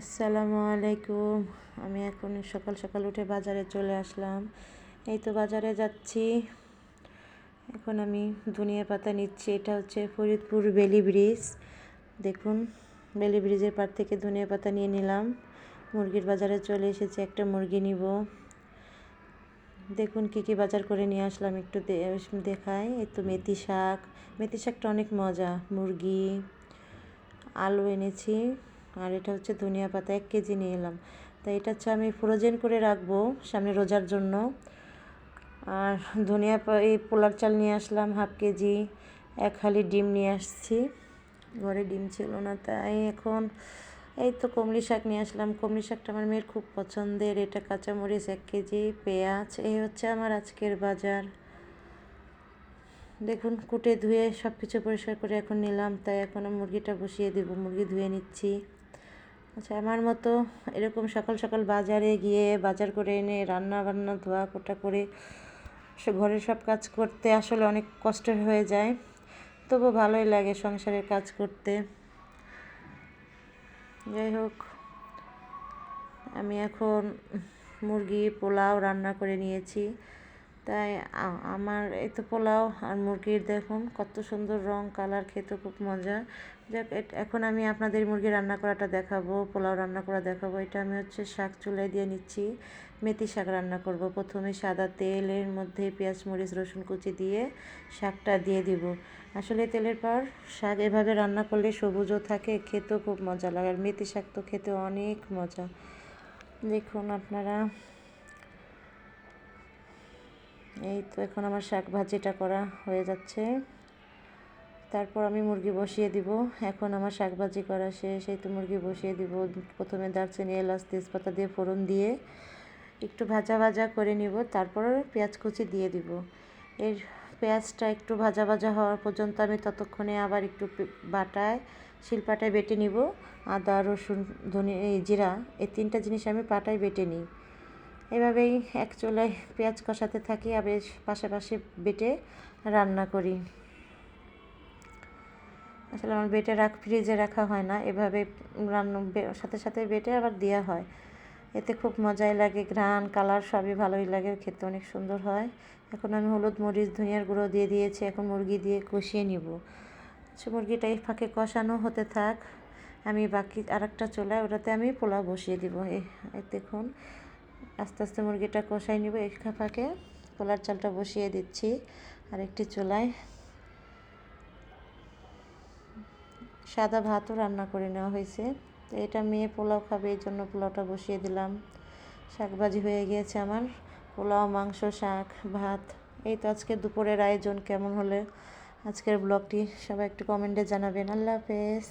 আসসালামু আলাইকুম। আমি এখন সকাল সকাল উঠে বাজারে চলে আসলাম। এই তো বাজারে যাচ্ছি। এখন আমি ধনিয়া পাতা নিচ্ছি। এটা হচ্ছে ফরিদপুর বেলি ব্রিজ। দেখুন, বেলি ব্রিজের পার থেকে ধনিয়া পাতা নিয়ে নিলাম। মুরগির বাজারে চলে এসেছে, একটা মুরগি নিব। দেখুন, কি কি বাজার করে নিয়ে আসলাম একটু দেখাই। এই তো মেথি শাক। মেথি শাকটা অনেক মজা। মুরগি, আলু এনেছি। আর এটা হচ্ছে ধনিয়া পাতা, এক কেজি নিয়ে এলাম। তাই এটা হচ্ছে আমি ফ্রোজেন করে রাখব সামনে রোজার জন্য। আর ধনিয়া এই পোলার চাল নিয়ে আসলাম হাফ কেজি, এক হালি ডিম নিয়ে আসছি। ঘরে ডিম ছিল না, তাই এখন এই তো কমলি শাক নিয়ে আসলাম। কমলি শাকটা আমার মেয়ের খুব পছন্দের, এটা কাঁচামরিচ এক কেজি, পেঁয়াজ, এই হচ্ছে আমার আজকের বাজার। দেখুন, কুটে ধুয়ে সব কিছু পরিষ্কার করে এখন নিলাম, তাই এখন মুরগিটা বসিয়ে দেবো, মুরগি ধুয়ে নিচ্ছি। আচ্ছা আমার মতো এরকম সকাল সকাল বাজারে গিয়ে বাজার করে এনে রান্না বান্না, ধোয়া কোটা করে সে, ঘরের সব কাজ করতে আসলে অনেক কষ্ট হয়ে যায়। তবু ভালোই লাগে সংসারের কাজ করতে। যাই হোক, আমি এখন মুরগি পোলাও রান্না করে নিয়েছি। তাই আমার এই তো পোলাও আর মুরগির দেখুন, কত সুন্দর রং কালার খেতে খুব মজা। যাক এখন আমি আপনাদের মুরগি রান্না করাটা দেখাবো, পোলাও রান্না করা দেখাবো। এটা আমি হচ্ছে শাক চুলাই দিয়ে নিচ্ছি, মেথি শাক রান্না করব। প্রথমে সাদা তেলের মধ্যে পেঁয়াজ, মরিচ, রসুন কুচি দিয়ে শাকটা দিয়ে দিব। আসলে তেলের পর শাক এভাবে রান্না করলে সবুজও থাকে, খেতেও খুব মজা লাগে। আর মেথি শাক তো খেতে অনেক মজা। দেখুন আপনারা। এই তো এখন আমার শাক ভাজিটা করা হয়ে যাচ্ছে। তারপর আমি মুরগি বসিয়ে দিব। এখন আমার শাক ভাজি করা শেষ। এই তো মুরগি বসিয়ে দিব। প্রথমে দারচিনি, এলাচ, তেজপাতা দিয়ে ফোড়ন দিয়ে একটু ভাজা ভাজা করে নিব। তারপর পেঁয়াজ কুচি দিয়ে দিব। এর পেঁয়াজটা একটু ভাজা ভাজা হওয়ার পর্যন্ত আমি ততক্ষণে আবার একটু বাটায়, শিলপাটায় বেটে নিব। আদা, রসুন, ধনে জিরা, এই তিনটা জিনিস আমি পাটায় বেটে নিই। এভাবেই এক চুলায় পেঁয়াজ কষাতে থাকি, আর বেশ পাশাপাশি বেটে রান্না করি। আসলে আমার বেটে রাখ, ফ্রিজে রাখা হয় না, এভাবে রান্না সাথে সাথে বেটে আবার দেওয়া হয়। এতে খুব মজাই লাগে, ঘ্রাণ, কালার সবই ভালোই লাগে, খেতে অনেক সুন্দর হয়। এখন আমি হলুদ মরিচ, ধনিয়ার গুঁড়ো দিয়ে দিয়েছি, এখন মুরগি দিয়ে কষিয়ে নিব। আচ্ছা মুরগিটা এই ফাঁকে কষানো হতে থাক, আমি বাকি আর একটা চুলায় ওটাতে আমি পোলাও বসিয়ে দিব। এই দেখুন আস্তে আস্তে মুরগিটা কষাই নিব, এক ফাঁকে। পোলার চালটা বসিয়ে দিচ্ছি আর একটি চুলায়। সাদা ভাতও রান্না করে নেওয়া হয়েছে। তো এটা মেয়ে পোলাও খাবে, এই জন্য পোলাওটা বসিয়ে দিলাম। শাকভাজি হয়ে গিয়েছে আমার। পোলাও, মাংস, শাক, ভাত। এই তো আজকে দুপুরের আয়োজন, কেমন হলে আজকের ব্লগটি সবাই একটু কমেন্টে জানাবেন। আল্লাহ হাফেজ।